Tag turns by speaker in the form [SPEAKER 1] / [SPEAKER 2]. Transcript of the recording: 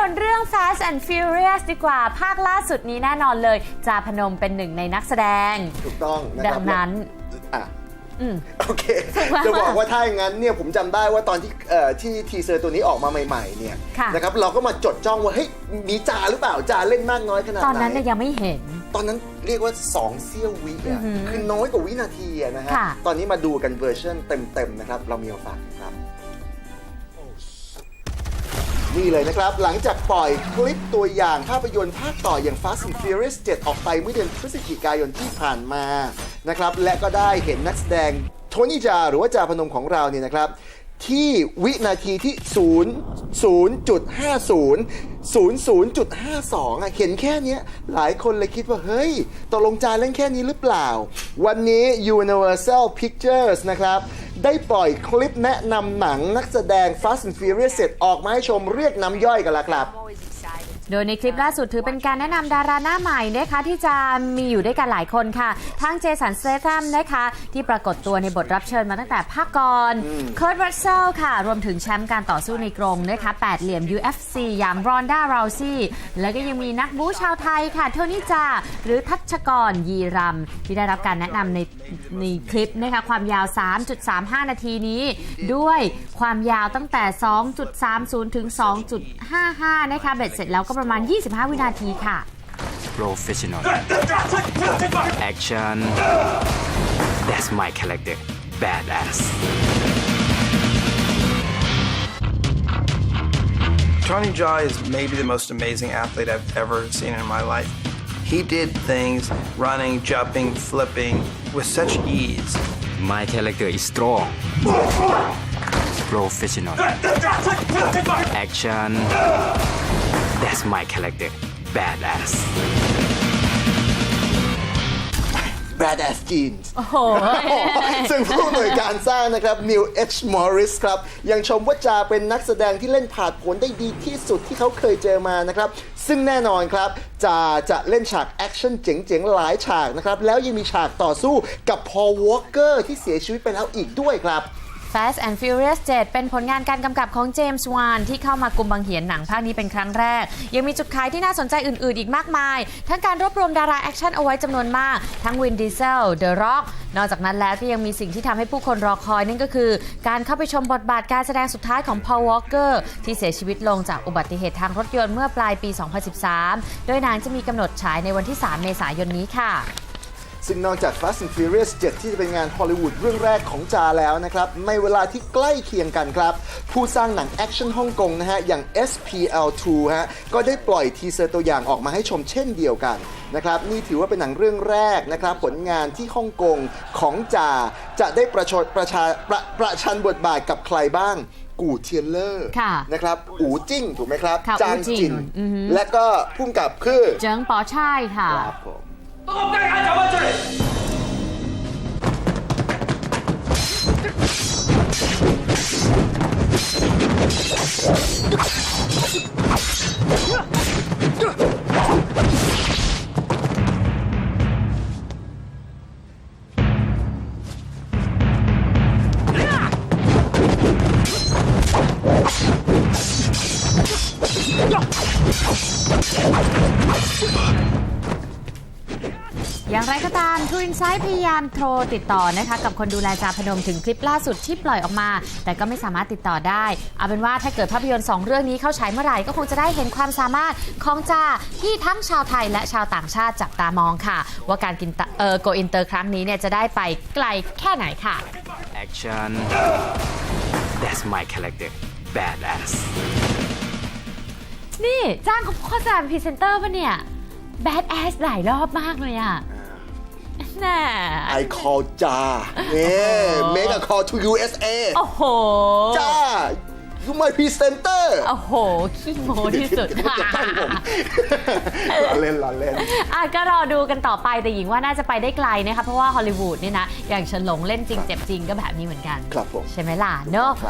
[SPEAKER 1] Fast and Furious ดีกว่า ภาคล่าสุดนี้แน่นอนเลย จาพนมเป็นหนึ่งในนักแสดง
[SPEAKER 2] ถูกต้องนะค
[SPEAKER 1] ดั
[SPEAKER 2] รับ
[SPEAKER 1] งนั้น
[SPEAKER 2] อะ
[SPEAKER 1] อืม
[SPEAKER 2] โอเคจะบอกว่าถ้าอย่างนั้นเนี่ยผมจำได้ว่าตอนที่เอ่อที่ทีเซอร์ตัวนี้ออกมาใหม่ๆเนี่ย
[SPEAKER 1] ค่ะ
[SPEAKER 2] นะครับเราก็มาจดจ้องว่าเฮ้ยมีจาหรือเปล่าจาเล่นมากน้อยขนาดไหน
[SPEAKER 1] ตอนนั้นเนี่ยยังไม่เห็น
[SPEAKER 2] ตอนนั้นเรียกว่า 2เสี้ยววิอะ
[SPEAKER 1] อือหือ
[SPEAKER 2] คือน้อยกว่าวินาทีอะนะฮะ
[SPEAKER 1] ค่ะ
[SPEAKER 2] ตอนนี้มาดูกันเวอร์ชันเต็มๆนะครับ เรามีมาฝากกันครับ นี่เลยนะครับ หลังจากปล่อยคลิปตัวอย่างภาพยนตร์ภาคต่ออย่าง Fast and Furious 7 ออกไปเมื่อเดือนพฤศจิกายนที่ผ่านมานะครับและก็ได้เห็นนักแสดงโทนี่จาหรือว่าจาพนมของเราเนี่ยนะครับที่วินาทีที่ 0 0.50 00.52อะเห็นแค่นี้หลายคนเลยคิดว่า เฮ้ยตกลงจาเล่นแค่นี้หรือเปล่า วันนี้ Universal Pictures นะครับ ได้ปล่อยคลิปแนะนำหนังนักแสดง Fast and Furious เสร็จออกมาให้ชมเรียกน้ำย่อยกันละครับ
[SPEAKER 1] โดยในคลิปล่าสุดถือเป็นการแนะนำดาราหน้าใหม่นะคะที่จะมีอยู่ด้วยกันหลายคนค่ะทั้งเจสันเซทัมนะคะที่ปรากฏตัวในบทรับเชิญมาตั้งแต่ภาคก่อนเคิร์ตรัสเซลค่ะ รวมถึงแชมป์การต่อสู้ในกรงนะคะแปดเหลี่ยม UFC อย่างรอนด้าราซี่แล้วก็ยังมีนักบู๊ชาวไทยค่ะโทนี่จาหรือทัชกรยีรำที่ได้รับการแนะนำในในคลิปนะคะความยาว 3.35 นาทีนี้ ด้วยความยาวตั้งแต่ 2.30 ถึง 2.55 นะคะเบ็ดเสร็จแล้วก็ประมาณ 25 วินาทีค่ะ
[SPEAKER 3] professional action that's my character badass
[SPEAKER 4] Johnny Jaw is maybe the most amazing athlete I've ever seen in my life. He did things running, jumping, flipping with such ease.
[SPEAKER 3] my character is strong Professional action that's my character badass
[SPEAKER 2] Badass Jeans
[SPEAKER 1] โอ้โห
[SPEAKER 2] ซึ่งผู้อำนวยการสร้างนะครับ Neil H. Morris ครับ ยังชมว่าจาเป็นนักแสดงที่เล่นผ่านผลได้ดีที่สุดที่เขาเคยเจอมานะครับ ซึ่งแน่นอนครับจาจะเล่นฉากแอคชั่นเจ๋งๆ หลายฉากนะครับ แล้วยังมีฉากต่อสู้กับ Paul Walker ที่เสียชีวิตไปแล้วอีกด้วยครับ
[SPEAKER 1] Fast and Furious 7 เป็นผลงานการกำกับของเจมส์วานที่เข้ามากุมบังเหียนหนังภาคนี้เป็นครั้งแรก ยังมีจุดขายที่น่าสนใจอื่น ๆ อีกมากมาย ทั้งการรวบรวมดาราแอคชั่นเอาไว้จำนวนมาก ทั้งวินดีเซลเดอะร็อกนอกจากนั้นแล้วก็ยังมีสิ่งที่ทำให้ผู้คนรอคอยนั่นก็คือ การเข้าไปชมบทบาทการแสดงสุดท้ายของ Paul Walker ที่เสียชีวิตลงจากอุบัติเหตุทางรถยนต์เมื่อปลายปี 2013 โดยหนังจะมีกำหนดฉายในวันที่ 3 เมษายนนี้ค่ะ
[SPEAKER 2] ซึ่งนอกจาก Fast and Furious 7 ที่จะเป็นงานฮอลลีวูดเรื่องแรกของจาแล้วนะครับ ในเวลาที่ใกล้เคียงกันครับ ผู้สร้างหนังแอคชั่นฮ่องกงนะฮะ อย่าง SPL2 ฮะ ก็ได้ปล่อยทีเซอร์ตัวอย่างออกมาให้ชมเช่นเดียวกันนะครับนี่ถือว่าเป็นหนังเรื่องแรกนะครับ ผลงานที่ฮ่องกงของจาจะได้ประชดประชาประประชันบทบาทกับใครบ้างกูเทียนเลอร์
[SPEAKER 1] ค่ะ
[SPEAKER 2] นะครับอูจิ้งถูกไหมครับ
[SPEAKER 1] ค่ะ
[SPEAKER 2] จาง
[SPEAKER 1] อูจิ้
[SPEAKER 2] จิ
[SPEAKER 1] ง
[SPEAKER 2] น
[SPEAKER 1] อือฮึ
[SPEAKER 2] และก็พุ่มกับคือ
[SPEAKER 1] เจิงปอช่ายค่ะ
[SPEAKER 2] ครับผม
[SPEAKER 5] 都给我干啥？找我这里！
[SPEAKER 1] อย่างไรก็ตาม True Insight พยายามโทรติดต่อนะคะ กับคนดูแลจาพนมถึงคลิปล่าสุดที่ปล่อยออกมา แต่ก็ไม่สามารถติดต่อได้ เอาเป็นว่าถ้าเกิดภาพยนตร์ 2 เรื่องนี้เข้าฉายเมื่อไหร่ ก็คงจะได้เห็นความสามารถของจาที่ทั้งชาวไทยและชาวต่างชาติจับตามองค่ะ ว่าการกินตะเอ่อโกอินเตอร์ครั้งนี้เนี่ยจะได้ไปไกลแค่ไหนค่ะ
[SPEAKER 3] action that's my character badass
[SPEAKER 1] นี่จ้างเขาโฆษณาเป็นพรีเซนเตอร์ปะเนี่ย Bad Ass หลายรอบมากเลยอะน่า
[SPEAKER 2] I call จาเนี่ย make a call to USA
[SPEAKER 1] โอ้โห
[SPEAKER 2] จ้า you my presenter
[SPEAKER 1] โอ้โห ขี้โม้ที่สุด
[SPEAKER 2] จะตั้งผมล้อเล่นล้อเล่น
[SPEAKER 1] อะก็รอดูกันต่อไปแต่หญิงว่าน่าจะไปได้ไกลนะคะ เพราะว่าฮอลลีวูดเนี่ยนะ อย่างเฉินหลงเล่นจริงเจ็บจริงก็แบบนี้เหมือนกัน
[SPEAKER 2] ครับผม
[SPEAKER 1] ใช่ไหมล่ะเนอะ